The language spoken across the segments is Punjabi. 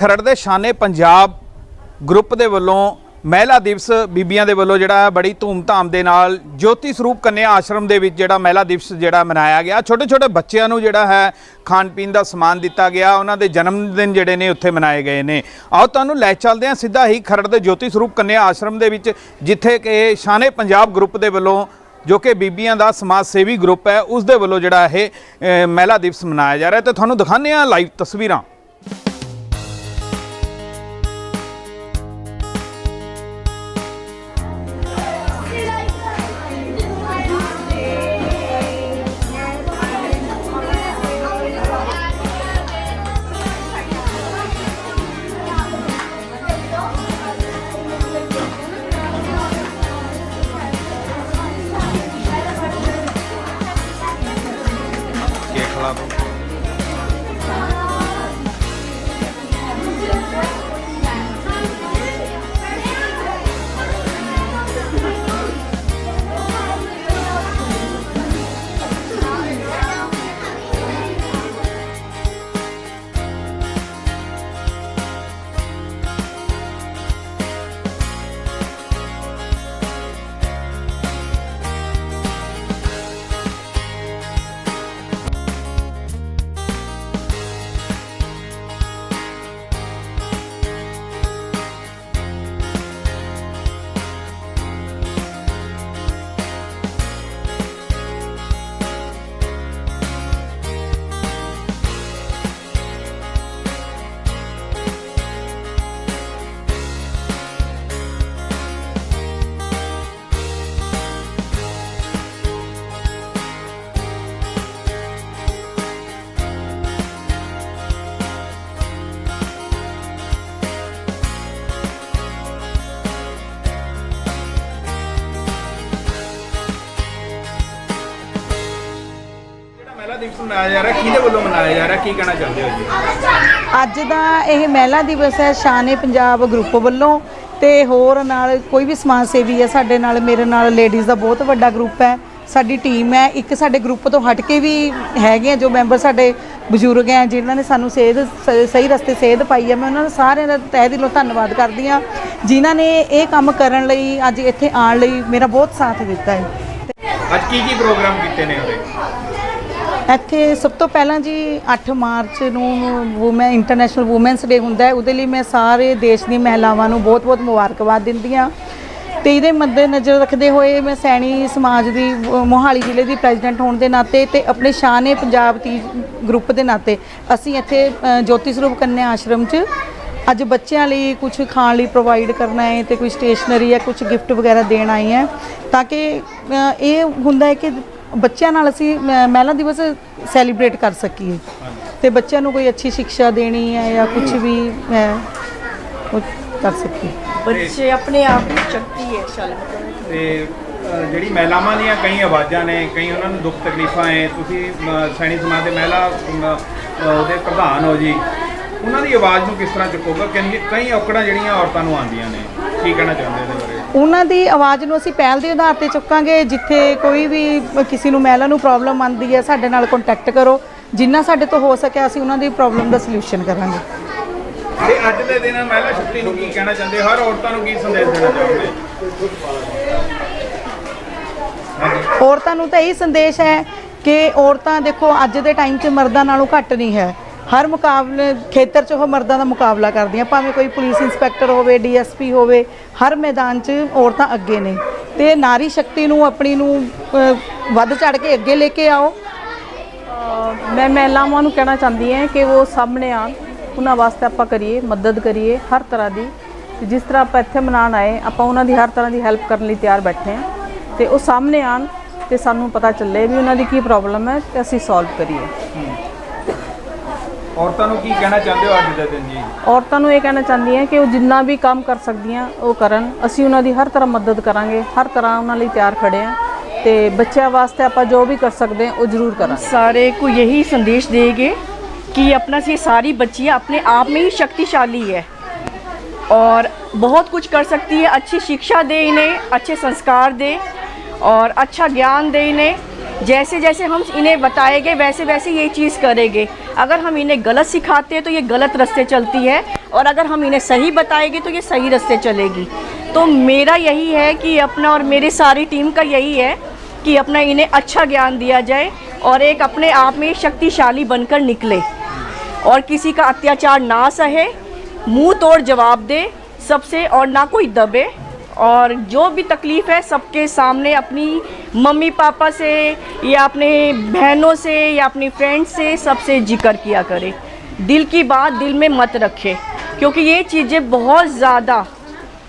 ਖਰੜ ਦੇ ਸ਼ਾਨੇ ਪੰਜਾਬ ਗਰੁੱਪ ਦੇ ਵੱਲੋਂ ਮਹਿਲਾ ਦਿਵਸ ਬੀਬੀਆਂ ਦੇ ਵੱਲੋਂ ਜਿਹੜਾ ਹੈ ਬੜੀ ਧੂਮ-ਧਾਮ ਦੇ ਨਾਲ ਜੋਤੀ ਸਰੂਪ ਕੰਨਿਆ ਆਸ਼ਰਮ ਦੇ ਵਿੱਚ ਜਿਹੜਾ ਮਹਿਲਾ ਦਿਵਸ ਜਿਹੜਾ ਮਨਾਇਆ ਗਿਆ। ਛੋਟੇ-ਛੋਟੇ ਬੱਚਿਆਂ ਨੂੰ ਜਿਹੜਾ ਹੈ ਖਾਣ ਪੀਣ ਦਾ ਸਮਾਨ ਦਿੱਤਾ ਗਿਆ। ਉਹਨਾਂ ਦੇ ਜਨਮ ਦਿਨ ਜਿਹੜੇ ਨੇ ਉੱਥੇ ਮਨਾਏ ਗਏ ਨੇ। ਆਓ ਤੁਹਾਨੂੰ ਲੈ ਚੱਲਦੇ ਹਾਂ ਸਿੱਧਾ ਹੀ ਖਰੜ ਦੇ ਜੋਤੀ ਸਰੂਪ ਕੰਨਿਆ ਆਸ਼ਰਮ ਦੇ ਵਿੱਚ, ਜਿੱਥੇ ਕਿ ਸ਼ਾਨੇ ਪੰਜਾਬ ਗਰੁੱਪ ਦੇ ਵੱਲੋਂ ਜੋ ਕਿ ਬੀਬੀਆਂ ਦਾ ਸਮਾਜ ਸੇਵੀ ਗਰੁੱਪ ਹੈ, ਉਸ ਦੇ ਵੱਲੋਂ ਜਿਹੜਾ ਇਹ ਮਹਿਲਾ ਦਿਵਸ ਮਨਾਇਆ ਜਾ ਰਿਹਾ ਤੇ ਤੁਹਾਨੂੰ ਦਿਖਾਉਂਦੇ ਹਾਂ ਲਾਈਵ ਤਸਵੀਰਾਂ। ਮਨਾਇਆ ਜਾ ਰਿਹਾ? ਕਿਹਦੇ ਵੱਲੋਂ ਮਨਾਇਆ ਜਾ ਰਿਹਾ? ਕੀ ਕਹਿਣਾ ਚਾਹੁੰਦੇ ਹੋ ਜੀ? ਅੱਜ ਦਾ ਇਹ ਮਹਿਲਾ ਦਿਵਸ ਹੈ ਸ਼ਾਨੇ ਪੰਜਾਬ ਗਰੁੱਪ ਵੱਲੋਂ ਤੇ ਹੋਰ ਨਾਲ ਕੋਈ ਵੀ ਸਮਾਜ ਸੇਵੀ ਹੈ ਸਾਡੇ ਨਾਲ ਮੇਰੇ ਨਾਲ ਲੇਡੀਜ਼ ਦਾ ਬਹੁਤ ਵੱਡਾ ਗਰੁੱਪ ਹੈ। ਸਾਡੀ ਟੀਮ ਹੈ। ਇੱਕ ਸਾਡੇ ਗਰੁੱਪ ਤੋਂ ਹਟ ਕੇ ਵੀ ਹੈਗੇ ਆ ਜੋ ਮੈਂਬਰ ਸਾਡੇ ਬਜ਼ੁਰਗ ਹੈ ਜਿਨ੍ਹਾਂ ਨੇ ਸਾਨੂੰ ਸੇਧ ਸਹੀ ਰਸਤੇ ਸੇਧ ਪਾਈ ਹੈ। ਮੈਂ ਉਹਨਾਂ ਦਾ ਸਾਰਿਆਂ ਦਾ ਤਹਿ ਦਿਲੋਂ ਧੰਨਵਾਦ ਕਰਦੀ ਹਾਂ। ਜਿਨ੍ਹਾਂ ਨੇ ਇਹ ਕੰਮ ਕਰਨ ਲਈ ਅੱਜ ਇੱਥੇ ਆਉਣ ਲਈ ਮੇਰਾ ਬਹੁਤ ਸਾਥ ਦਿੱਤਾ ਹੈ। ਅੱਜ ਕੀ ਕੀ ਪ੍ਰੋਗਰਾਮ ਕੀਤੇ ਨੇ ਉਹਦੇ ਇੱਥੇ ਸਭ ਤੋਂ ਪਹਿਲਾਂ ਜੀ 8 ਮਾਰਚ ਨੂੰ ਵੂਮਨ ਇੰਟਰਨੈਸ਼ਨਲ ਔਮਨਸ ਡੇ ਹੁੰਦਾ ਹੈ। ਉਹਦੇ ਲਈ ਮੈਂ ਸਾਰੇ ਦੇਸ਼ ਦੀ ਮਹਿਲਾਵਾਂ ਨੂੰ ਬਹੁਤ-ਬਹੁਤ ਮੁਬਾਰਕਬਾਦ ਦਿੰਦੀ ਹਾਂ। ਤੇ ਇਹਦੇ ਮੱਦੇ ਨਜ਼ਰ ਰੱਖਦੇ ਹੋਏ ਮੈਂ ਸੈਣੀ ਸਮਾਜ ਦੀ, ਮੋਹਾਲੀ ਜ਼ਿਲ੍ਹੇ ਦੀ ਪ੍ਰੈਜ਼ੀਡੈਂਟ ਹੋਣ ਦੇ ਨਾਤੇ ਤੇ ਆਪਣੇ ਸ਼ਾਨੇ ਪੰਜਾਬ ਤੀ ਗਰੁੱਪ ਦੇ ਨਾਤੇ ਅਸੀਂ ਇੱਥੇ ਜੋਤੀ ਸਰੂਪ ਕੰਨਿਆ ਆਸ਼ਰਮ 'ਚ ਅੱਜ ਬੱਚਿਆਂ ਲਈ ਕੁਝ ਖਾਣ ਲਈ ਪ੍ਰੋਵਾਈਡ ਕਰਨਾ ਹੈ ਤੇ ਕੋਈ ਸਟੇਸ਼ਨਰੀ ਜਾਂ ਕੁਝ ਗਿਫਟ ਵਗੈਰਾ ਦੇਣ ਆਈ ਹੈ। ਤਾਂ ਕਿ ਇਹ ਹੁੰਦਾ ਹੈ ਕਿ ਬੱਚਿਆਂ ਨਾਲ ਅਸੀਂ ਮ- ਮਹਿਲਾ ਦਿਵਸ ਸੈਲੀਬ੍ਰੇਟ ਕਰ ਸਕੀਏ। ਤੇ ਬੱਚਿਆਂ ਨੂੰ ਕੋਈ ਅੱਛੀ ਸਿੱਖਿਆ ਦੇਣੀ ਹੈ ਜਾਂ ਕੁਝ ਵੀ ਹੈ ਉਹ ਕਰ ਸਕੀਏ। ਬੱਚੇ ਆਪਣੇ ਆਪ ਵਿੱਚ ਸ਼ਕਤੀ ਹੈ ਚੱਲ ਤੇ ਅ, ਜਿਹੜੀ ਮਹਿਲਾਵਾਂ ਦੀਆਂ ਕਈ ਆਵਾਜ਼ਾਂ ਨੇ ਕਈ ਉਹਨਾਂ ਨੂੰ ਦੁੱਖ ਤਕਲੀਫਾਂ ਹੈ। ਤੁਸੀਂ ਅ, ਸੈਣੀ ਸਮਾਜ ਦੇ ਮਹਿਲਾ ਅ, ਅ, ਉਹਦੇ ਪ੍ਰਧਾਨ ਹੋ ਜੀ। ਉਹਨਾਂ ਦੀ ਆਵਾਜ਼ ਨੂੰ ਕਿਸ ਤਰ੍ਹਾਂ ਚੁੱਕੋਗੇ? ਕਿਉਂਕਿ ਕਈ ਔਕੜਾਂ ਜਿਹੜੀਆਂ ਔਰਤਾਂ ਨੂੰ ਆਉਂਦੀਆਂ ਨੇ। ਕੀ ਕਹਿਣਾ ਚਾਹੁੰਦੇ ਇਹਦੇ ਬਾਰੇ ਉਹਨਾਂ ਦੀ ਆਵਾਜ਼ ਨੂੰ ਅਸੀਂ ਪਹਿਲ ਦੇ ਆਧਾਰ ਤੇ ਚੁੱਕਾਂਗੇ ਜਿੱਥੇ ਕੋਈ ਵੀ ਕਿਸੇ ਨੂੰ ਮਹਿਲਾ ਨੂੰ ਪ੍ਰੋਬਲਮ ਆਉਂਦੀ ਹੈ ਸਾਡੇ ਨਾਲ ਕੰਟੈਕਟ ਕਰੋ। ਜਿੰਨਾ ਸਾਡੇ ਤੋਂ ਹੋ ਸਕਿਆ ਅਸੀਂ ਉਹਨਾਂ ਦੀ ਪ੍ਰੋਬਲਮ ਦਾ ਸੋਲੂਸ਼ਨ ਕਰਾਂਗੇ। ਤੇ ਅੱਜ ਦੇ ਦਿਨ ਮਹਿਲਾ ਸ਼ਕਤੀ ਨੂੰ ਕੀ ਕਹਿਣਾ ਚਾਹੁੰਦੇ? ਹਰ ਔਰਤਾਂ ਨੂੰ ਕੀ ਸੰਦੇਸ਼ ਦੇਣਾ ਚਾਹੁੰਦੇ ਔਰਤਾਂ ਨੂੰ ਤਾਂ ਇਹੀ ਸੰਦੇਸ਼ ਹੈ ਕਿ ਔਰਤਾਂ ਦੇਖੋ ਅੱਜ ਦੇ ਟਾਈਮ 'ਚ ਮਰਦਾਂ ਨਾਲੋਂ ਘੱਟ ਨਹੀਂ ਹੈ। ਹਰ ਮੁਕਾਬਲੇ ਖੇਤਰ 'ਚ ਉਹ ਮਰਦਾਂ ਦਾ ਮੁਕਾਬਲਾ ਕਰਦੀਆਂ, ਭਾਵੇਂ ਕੋਈ ਪੁਲਿਸ ਇੰਸਪੈਕਟਰ ਹੋਵੇ, ਡੀਐਸਪੀ ਹੋਵੇ, ਹਰ ਮੈਦਾਨ 'ਚ ਔਰਤਾਂ ਅੱਗੇ ਨੇ। ਤੇ ਨਾਰੀ ਸ਼ਕਤੀ ਨੂੰ, ਆਪਣੀ ਨੂੰ ਵੱਧ ਚੜ ਕੇ ਅੱਗੇ ਲੈ ਕੇ ਆਓ। ਮੈਂ ਮਹਿਲਾਵਾਂ ਨੂੰ ਕਹਿਣਾ ਚਾਹੁੰਦੀ ਹਾਂ ਕਿ ਉਹ ਸਾਹਮਣੇ ਆਉਣ। ਉਹਨਾਂ ਵਾਸਤੇ ਆਪਾਂ ਕਰੀਏ, ਮਦਦ ਕਰੀਏ, ਹਰ ਤਰ੍ਹਾਂ ਦੀ। ਤੇ ਜਿਸ ਤਰ੍ਹਾਂ ਆਪਾਂ ਇੱਥੇ ਮਨਾਉਣ ਆਏ, ਆਪਾਂ ਉਹਨਾਂ ਦੀ ਹਰ ਤਰ੍ਹਾਂ ਦੀ ਹੈਲਪ ਕਰਨ ਲਈ ਤਿਆਰ ਬੈਠੇ ਹਾਂ। ਤੇ ਉਹ ਸਾਹਮਣੇ ਆਉਣ ਤੇ ਸਾਨੂੰ ਪਤਾ ਚੱਲੇ ਵੀ ਉਹਨਾਂ ਦੀ ਕੀ ਪ੍ਰੋਬਲਮ ਹੈ ਤੇ ਅਸੀਂ ਸੋਲਵ ਕਰੀਏ। ਔਰਤਾਂ ਨੂੰ ਕੀ ਕਹਿਣਾ ਚਾਹੁੰਦੇ ਹੋ ਅੱਜ ਦੇ ਦਿਨ ਜੀ ਔਰਤਾਂ ਨੂੰ ਇਹ ਕਹਿਣਾ ਚਾਹੁੰਦੀ ਹਾਂ ਕਿ ਉਹ ਜਿੰਨਾ ਵੀ ਕੰਮ ਕਰ ਸਕਦੀਆਂ ਉਹ ਕਰਨ ਅਸੀਂ ਉਹਨਾਂ ਦੀ ਹਰ ਤਰ੍ਹਾਂ ਮਦਦ ਕਰਾਂਗੇ ਹਰ ਤਰ੍ਹਾਂ ਉਹਨਾਂ ਲਈ ਤਿਆਰ ਖੜੇ ਹਾਂ ਤੇ ਬੱਚਿਆਂ ਵਾਸਤੇ ਆਪਾਂ ਜੋ ਵੀ ਕਰ ਸਕਦੇ ਹਾਂ ਉਹ ਜ਼ਰੂਰ ਕਰਾਂਗੇ सारे को यही संदेश देंगे कि अपना से सारी बच्चियाँ अपने आप में ही शक्तिशाली है और बहुत कुछ कर सकती है अच्छी शिक्षा दे इन्हें अच्छे संस्कार दे और अच्छा ज्ञान दे इन्हें जैसे जैसे हम इन्हें बताएंगे वैसे वैसे ये चीज़ करेंगे अगर हम इन्हें गलत सिखाते हैं तो ये गलत रास्ते चलती है और अगर हम इन्हें सही बताएँगे तो ये सही रास्ते चलेगी। तो मेरा यही है कि अपना और मेरी सारी टीम का यही है कि अपना इन्हें अच्छा ज्ञान दिया जाए और एक अपने आप में शक्तिशाली बनकर निकले। और किसी का अत्याचार ना सहे, मुँह तोड़ जवाब दे, सबसे और ना कोई दबे। और जो भी तकलीफ़ है सबके सामने अपनी मम्मी पापा से या अपने बहनों से या अपनी फ्रेंड से सबसे ज़िक्र किया करें। दिल की बात दिल में मत रखे क्योंकि ये चीज़ें बहुत ज़्यादा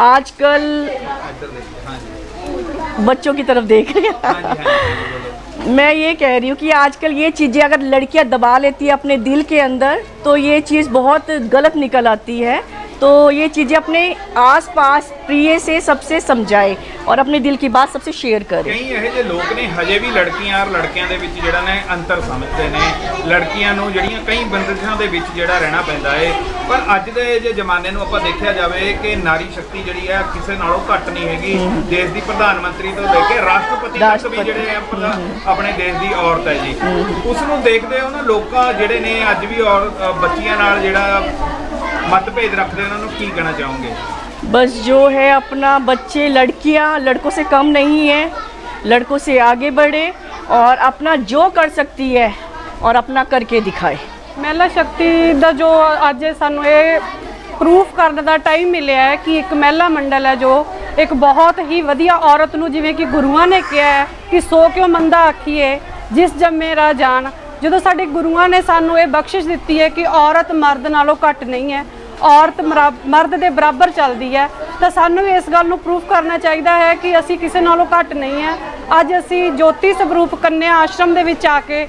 आजकल बच्चों की तरफ़ देख रहे हैं। मैं ये कह रही हूँ कि आजकल ये चीज़ें अगर लड़कियाँ दबा लेती है अपने दिल के अंदर तो ये चीज़ बहुत गलत निकल आती है। तो ये चीज़ें अपने आस पास प्रिय से सबसे समझाए और अपने दिल की बात सबसे शेयर करे ਕਈ ਇਹੋ ਜਿਹੇ ਲੋਕ ਨੇ ਹਜੇ ਵੀ ਲੜਕੀਆਂ ਔਰ ਲੜਕਿਆਂ ਦੇ ਵਿੱਚ ਜਿਹੜਾ ਨੇ ਅੰਤਰ ਸਮਝਦੇ ਨੇ ਲੜਕੀਆਂ ਨੂੰ ਜਿਹੜੀਆਂ ਕਈ ਬੰਦਸ਼ਾਂ ਦੇ ਵਿੱਚ ਜਿਹੜਾ ਰਹਿਣਾ ਪੈਂਦਾ ਏ ਪਰ ਅੱਜ ਦੇ ਜੇ ਜ਼ਮਾਨੇ ਨੂੰ ਆਪਾਂ ਦੇਖਿਆ ਜਾਵੇ ਕਿ ਨਾਰੀ ਸ਼ਕਤੀ ਜਿਹੜੀ ਹੈ ਕਿਸੇ ਨਾਲੋਂ ਘੱਟ ਨਹੀਂ ਹੈਗੀ ਦੇਸ਼ ਦੀ ਪ੍ਰਧਾਨ ਮੰਤਰੀ ਤੋਂ ਲੈ ਕੇ ਰਾਸ਼ਟਰਪਤੀ ਤੱਕ ਵੀ ਜਿਹੜੇ ਆ ਪ੍ਰਧਾ- ਆਪਣੇ ਦੇਸ਼ ਦੀ ਔਰਤ ਹੈ ਜੀ ਉਸ ਨੂੰ ਦੇਖਦੇ ਹੋ ਨਾ ਲੋਕਾਂ ਜਿਹੜੇ ਨੇ ਅੱਜ ਵੀ ਔਰ ਅ, ਬੱਚੀਆਂ ਨਾਲ ਜਿਹੜਾ ਮਤਭੇਦ ਰੱਖਦੇ ਉਹਨਾਂ ਨੂੰ ਕੀ ਕਹਿਣਾ ਚਾਹੋਗੇ बस जो है अपना बच्चे लड़कियां लड़कों से कम नहीं है लड़कों से आगे बढ़े और अपना जो कर सकती है और अपना करके दिखाए ਮਹਿਲਾ ਸ਼ਕਤੀ ਦਾ ਜੋ ਅੱਜ ਸਾਨੂੰ ਇਹ ਪ੍ਰੂਫ ਕਰਨ ਦਾ ਟਾਈਮ ਮਿਲਿਆ ਹੈ ਕਿ ਇੱਕ ਮਹਿਲਾ ਮੰਡਲ ਹੈ ਜੋ ਇੱਕ ਬਹੁਤ ਹੀ ਵਧੀਆ ਔਰਤ ਨੂੰ ਜਿਵੇਂ ਕਿ ਗੁਰੂਆਂ ਨੇ ਕਿਹਾ ਹੈ ਕਿ ਸੋ ਕਿਉ ਮੰਦਾ ਆਖੀਏ ਜਿਸ ਜੰਮੇ ਰਾ ਜਾਨ ਜਦੋਂ ਸਾਡੇ ਗੁਰੂਆਂ ਨੇ ਸਾਨੂੰ ਇਹ ਬਖਸ਼ਿਸ਼ ਦਿੱਤੀ ਹੈ ਕਿ ਔਰਤ ਮਰਦ ਨਾਲੋਂ ਘੱਟ ਨਹੀਂ ਹੈ, ਔਰਤ ਮਰਾ- ਮਰਦ ਦੇ ਬਰਾਬਰ ਚੱਲਦੀ ਹੈ, ਤਾਂ ਸਾਨੂੰ ਇਸ ਗੱਲ ਨੂੰ ਪ੍ਰੂਫ ਕਰਨਾ ਚਾਹੀਦਾ ਹੈ ਕਿ ਅਸੀਂ ਕਿਸੇ ਨਾਲੋਂ ਘੱਟ ਨਹੀਂ ਹੈ। ਅੱਜ ਅਸੀਂ ਜੋਤੀ ਸਰੂਪ ਕੰਨਿਆ ਆਸ਼ਰਮ ਦੇ ਵਿੱਚ ਆ ਕੇ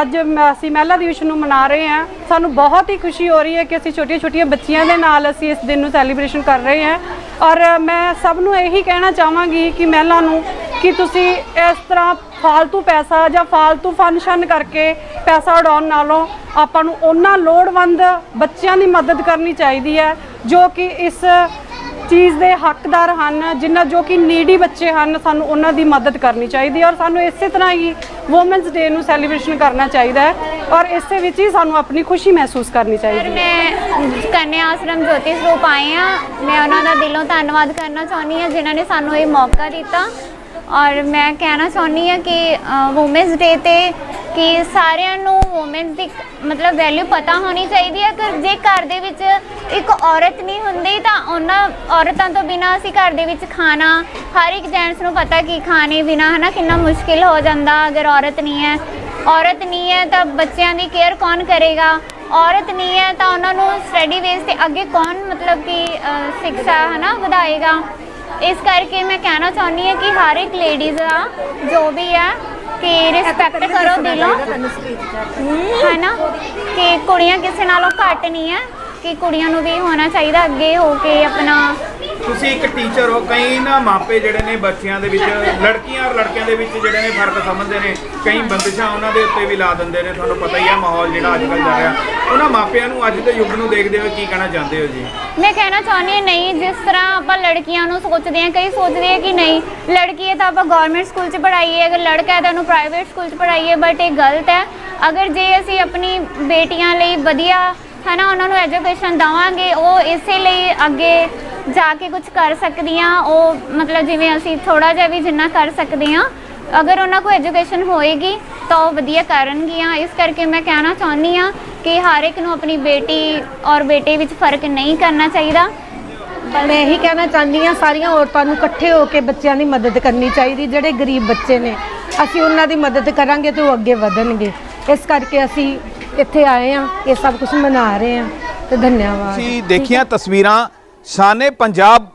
ਅੱਜ ਮ- ਅਸੀਂ ਮਹਿਲਾ ਦਿਵਸ ਨੂੰ ਮਨਾ ਰਹੇ ਹਾਂ। ਸਾਨੂੰ ਬਹੁਤ ਹੀ ਖੁਸ਼ੀ ਹੋ ਰਹੀ ਹੈ ਕਿ ਅਸੀਂ ਛੋਟੀਆਂ ਛੋਟੀਆਂ ਬੱਚੀਆਂ ਦੇ ਨਾਲ ਅਸੀਂ ਇਸ ਦਿਨ ਨੂੰ ਸੈਲੀਬ੍ਰੇਸ਼ਨ ਕਰ ਰਹੇ ਹਾਂ। ਔਰ ਮੈਂ ਸਭ ਨੂੰ ਇਹੀ ਕਹਿਣਾ ਚਾਹਾਂਗੀ ਕਿ ਮਹਿਲਾ ਨੂੰ ਕਿ ਤੁਸੀਂ ਇਸ ਤਰ੍ਹਾਂ ਫालतू ਪੈਸਾ ਜਾਂ ਫालतू ਫੰਕਸ਼ਨ ਕਰਕੇ ਪੈਸਾ ਉਡਾਉਣ ਨਾਲੋਂ ਆਪਾਂ ਨੂੰ ਉਹਨਾਂ ਲੋੜਵੰਦ ਬੱਚਿਆਂ ਦੀ ਮਦਦ ਕਰਨੀ ਚਾਹੀਦੀ ਹੈ, ਜੋ ਕਿ ਇਸ ਚੀਜ਼ ਦੇ ਹੱਕਦਾਰ ਹਨ, ਜਿਨ੍ਹਾਂ ਜੋ ਕਿ ਨੀਡੀ ਬੱਚੇ ਹਨ, ਸਾਨੂੰ ਉਹਨਾਂ ਦੀ ਮਦਦ ਕਰਨੀ ਚਾਹੀਦੀ ਹੈ ਔਰ ਸਾਨੂੰ ਇਸੇ ਤਰ੍ਹਾਂ ਹੀ ਔਮਨਸ ਡੇ ਨੂੰ ਸੈਲੀਬ੍ਰੇਸ਼ਨ ਕਰਨਾ ਚਾਹੀਦਾ ਹੈ ਔਰ ਇਸੇ ਵਿੱਚ ਹੀ ਸਾਨੂੰ ਆਪਣੀ ਖੁਸ਼ੀ ਮਹਿਸੂਸ ਕਰਨੀ ਚਾਹੀਦੀ ਹੈ। ਮੈਂ ਕੰਨਿਆ ਆਸ਼ਰਮ ਜੋਤੀ ਸਰੂਪ ਆਏ ਆ ਮੈਂ ਉਹਨਾਂ ਦਾ ਦਿਲੋਂ ਧੰਨਵਾਦ ਕਰਨਾ ਚਾਹੁੰਦੀ ਹਾਂ, ਜਿਨ੍ਹਾਂ ਨੇ ਸਾਨੂੰ ਇਹ ਮੌਕਾ ਦਿੱਤਾ ਔਰ ਮੈਂ ਕਹਿਣਾ ਚਾਹੁੰਦੀ ਹਾਂ ਕਿ ਔਮਨਸ ਡੇ ਤੇ ਕਿ ਸਾਰਿਆਂ ਨੂੰ ਔਮਨਸ ਦੀ ਮਤਲਬ ਵੈਲਿਊ ਪਤਾ ਹੋਣੀ ਚਾਹੀਦੀ ਹੈ। ਕਿ ਜੇ ਘਰ ਦੇ ਵਿੱਚ ਇੱਕ ਔਰਤ ਨਹੀਂ ਹੁੰਦੀ ਤਾਂ ਉਹਨਾਂ ਔਰਤਾਂ ਤੋਂ ਬਿਨਾ ਅਸੀਂ ਘਰ ਦੇ ਵਿੱਚ ਖਾਣਾ ਹਰ ਇੱਕ ਜੈਂਟਸ ਨੂੰ ਪਤਾ ਕਿ ਖਾਣੇ ਬਿਨਾ ਹਨਾ ਕਿੰਨਾ ਮੁਸ਼ਕਿਲ ਹੋ ਜਾਂਦਾ। ਅਗਰ ਔਰਤ ਨਹੀਂ ਹੈ ਔਰਤ ਨਹੀਂ ਹੈ ਤਾਂ ਬੱਚਿਆਂ ਦੀ ਕੇਅਰ ਕੌਣ ਕਰੇਗਾ? ਔਰਤ ਨਹੀਂ ਹੈ ਤਾਂ ਉਹਨਾਂ ਨੂੰ ਸਟੱਡੀ ਬੇਸ ਤੇ ਅੱਗੇ ਕੌਣ ਮਤਲਬ ਕਿ ਅ, ਸਿੱਖਿਆ ਹਨਾ ਵਧਾਏਗਾ? ਇਸ ਕਰਕੇ ਮੈਂ ਕਹਿਣਾ ਚਾਹੁੰਦੀ ਹਾਂ ਕਿ ਹਰ ਇੱਕ ਲੇਡੀਜ਼ ਦਾ ਜੋ ਵੀ ਹੈ ਕਿ ਰਿਸਪੈਕਟ ਕਰੋ ਦਿਲੋਂ ਹੈ ਨਾ ਕਿ ਕੁੜੀਆਂ ਕਿਸੇ ਨਾਲੋਂ ਘੱਟ ਨਹੀਂ ਹੈ ਕਿ ਕੁੜੀਆਂ ਨੂੰ ਵੀ ਹੋਣਾ ਚਾਹੀਦਾ ਅੱਗੇ ਹੋ ਕੇ ਆਪਣਾ। ਤੁਸੀਂ ਇੱਕ ਟੀਚਰ ਹੋ ਕਈ ਨਾ ਮਾਪੇ ਜਿਹੜੇ ਨੇ ਬੱਚਿਆਂ ਦੇ ਵਿੱਚ ਲੜਕੀਆਂ ਔਰ ਲੜਕਿਆਂ ਦੇ ਵਿੱਚ ਜਿਹੜੇ ਨੇ ਫ਼ਰਕ ਸਮਝਦੇ ਨੇ ਕਈ ਬੰਦਿਸ਼ਾਂ ਉਹਨਾਂ ਦੇ ਉੱਤੇ ਵੀ ਲਾ ਦਿੰਦੇ ਨੇ ਤੁਹਾਨੂੰ ਪਤਾ ਹੀ ਆ ਮਾਹੌਲ ਜਿਹੜਾ ਅੱਜ ਕੱਲ੍ਹ ਚੱਲ ਰਿਹਾ। ਉਹਨਾਂ ਮਾਪਿਆਂ ਨੂੰ ਅੱਜ ਦੇ ਯੁੱਗ ਨੂੰ ਦੇਖਦੇ ਹੋਏ ਕੀ ਕਹਿਣਾ ਚਾਹੁੰਦੇ ਹੋ ਜੀ? ਮੈਂ ਕਹਿਣਾ ਚਾਹੁੰਦੀ ਹਾਂ ਨਹੀਂ ਜਿਸ ਤਰ੍ਹਾਂ ਆਪਾਂ ਲੜਕੀਆਂ ਨੂੰ ਸੋਚਦੇ ਹਾਂ ਕਈ ਸੋਚਦੇ ਆ ਕਿ ਨਹੀਂ ਲੜਕੀ ਹੈ ਤਾਂ ਆਪਾਂ ਗਵਰਨਮੈਂਟ ਸਕੂਲ 'ਚ ਪੜ੍ਹਾਈਏ ਅਗਰ ਲੜਕਾ ਹੈ ਤਾਂ ਉਹਨੂੰ ਪ੍ਰਾਈਵੇਟ ਸਕੂਲ 'ਚ ਪੜ੍ਹਾਈਏ ਬਟ ਇਹ ਗਲਤ ਹੈ। ਅਗਰ ਜੇ ਅਸੀਂ ਆਪਣੀ ਬੇਟੀਆਂ ਲਈ ਵਧੀਆ ਹੈ ਨਾ, ਉਹਨਾਂ ਨੂੰ ਐਜੂਕੇਸ਼ਨ ਦਵਾਂਗੇ, ਉਹ ਇਸੇ ਲਈ ਅੱਗੇ ਜਾ ਕੇ ਕੁਝ ਕਰ ਸਕਦੀਆਂ। ਉਹ ਮਤਲਬ ਜਿਵੇਂ ਅਸੀਂ ਥੋੜਾ ਜਿਹਾ ਵੀ ਜਿੰਨਾ ਕਰ ਸਕਦੇ ਹਾਂ, ਅਗਰ ਉਹਨਾਂ ਕੋਲ ਐਜੂਕੇਸ਼ਨ ਹੋਏਗੀ, ਤਾਂ ਉਹ ਵਧੀਆ ਕਰਨਗੀਆਂ। ਇਸ ਕਰਕੇ ਮੈਂ ਕਹਿਣਾ ਚਾਹੁੰਦੀ ਹਾਂ ਕਿ ਹਰ ਇੱਕ ਨੂੰ ਆਪਣੀ ਬੇਟੀ ਔਰ ਬੇਟੇ ਵਿੱਚ ਫ਼ਰਕ ਨਹੀਂ ਕਰਨਾ ਚਾਹੀਦਾ। ਮੈਂ ਇਹੀ ਕਹਿਣਾ ਚਾਹੁੰਦੀ ਹਾਂ, ਸਾਰੀਆਂ ਔਰਤਾਂ ਨੂੰ ਇਕੱਠੇ ਹੋ ਕੇ ਬੱਚਿਆਂ ਦੀ ਮਦਦ ਕਰਨੀ ਚਾਹੀਦੀ, ਜਿਹੜੇ ਗਰੀਬ ਬੱਚੇ ਨੇ। ਅਸੀਂ ਉਹਨਾਂ ਦੀ ਮਦਦ ਕਰਾਂਗੇ ਤੇ ਉਹ ਅੱਗੇ ਵਧਣਗੇ। ਇਸ ਕਰਕੇ ਅਸੀਂ ਇੱਥੇ ਆਏ ਹਾਂ ਇਹ ਸਭ ਕੁਝ ਮਨਾ ਰਹੇ ਹਾਂ ਤੇ ਧੰਨਵਾਦ। ਤੁਸੀਂ ਦੇਖੀਆਂ ਤਸਵੀਰਾਂ ਸ਼ਾਨੇ ਪੰਜਾਬ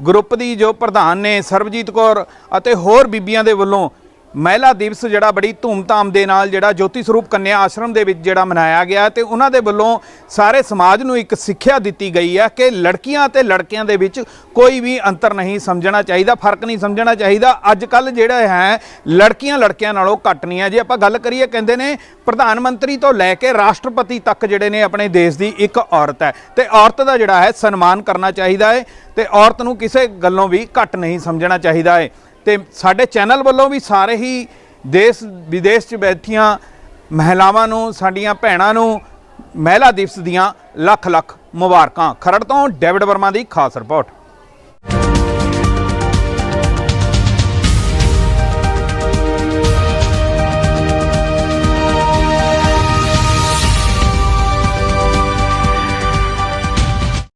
ਗਰੁੱਪ ਦੀ ਜੋ ਪ੍ਰਧਾਨ ਨੇ ਸਰਬਜੀਤ ਕੌਰ ਅਤੇ ਹੋਰ ਬੀਬੀਆਂ ਦੇ ਵੱਲੋਂ ਮਹਿਲਾ ਦਿਵਸ ਜਿਹੜਾ ਬੜੀ ਧੂਮਧਾਮ ਦੇ ਨਾਲ ਜਿਹੜਾ ਜੋਤੀ ਸਰੂਪ ਕੰਨਿਆ ਆਸ਼ਰਮ ਦੇ ਵਿੱਚ ਜਿਹੜਾ ਮਨਾਇਆ ਗਿਆ ਤੇ ਉਹਨਾਂ ਦੇ ਵੱਲੋਂ ਸਾਰੇ ਸਮਾਜ ਨੂੰ ਇੱਕ ਸਿੱਖਿਆ ਦਿੱਤੀ ਗਈ ਹੈ ਕਿ ਲੜਕੀਆਂ ਅਤੇ ਲੜਕਿਆਂ ਦੇ ਵਿੱਚ ਕੋਈ ਵੀ ਅੰਤਰ ਨਹੀਂ ਸਮਝਣਾ ਚਾਹੀਦਾ, ਫ਼ਰਕ ਨਹੀਂ ਸਮਝਣਾ ਚਾਹੀਦਾ। ਅੱਜ ਕੱਲ ਜਿਹੜਾ ਹੈ, ਲੜਕੀਆਂ ਲੜਕਿਆਂ ਨਾਲੋਂ ਘੱਟ ਨਹੀਂ ਹੈ। ਜੇ ਆਪਾਂ ਗੱਲ ਕਰੀਏ, ਕਹਿੰਦੇ ਨੇ ਪ੍ਰਧਾਨ ਮੰਤਰੀ ਤੋਂ ਲੈ ਕੇ ਰਾਸ਼ਟਰਪਤੀ ਤੱਕ ਜਿਹੜੇ ਨੇ ਆਪਣੇ ਦੇਸ਼ ਦੀ ਇੱਕ ਔਰਤ ਹੈ ਤੇ ਔਰਤ ਦਾ ਜਿਹੜਾ ਹੈ ਸਨਮਾਨ ਕਰਨਾ ਚਾਹੀਦਾ ਹੈ ਤੇ ਔਰਤ ਨੂੰ ਕਿਸੇ ਗੱਲੋਂ ਵੀ ਘੱਟ ਨਹੀਂ ਸਮਝਣਾ ਚਾਹੀਦਾ ਹੈ। ਤੇ ਸਾਡੇ ਚੈਨਲ ਵੱਲੋਂ ਵੀ ਸਾਰੇ ਹੀ ਦੇਸ਼, ਵਿਦੇਸ਼ 'ਚ ਬੈਠੀਆਂ ਮਹਿਲਾਵਾਂ ਨੂੰ, ਸਾਡੀਆਂ ਭੈਣਾਂ ਨੂੰ ਮਹਿਲਾ ਦਿਵਸ ਦੀਆਂ ਲੱਖ ਲੱਖ ਮੁਬਾਰਕਾਂ। ਖਰੜ ਤੋਂ ਡੇਵਿਡ ਵਰਮਾ ਦੀ ਖਾਸ ਰਿਪੋਰਟ।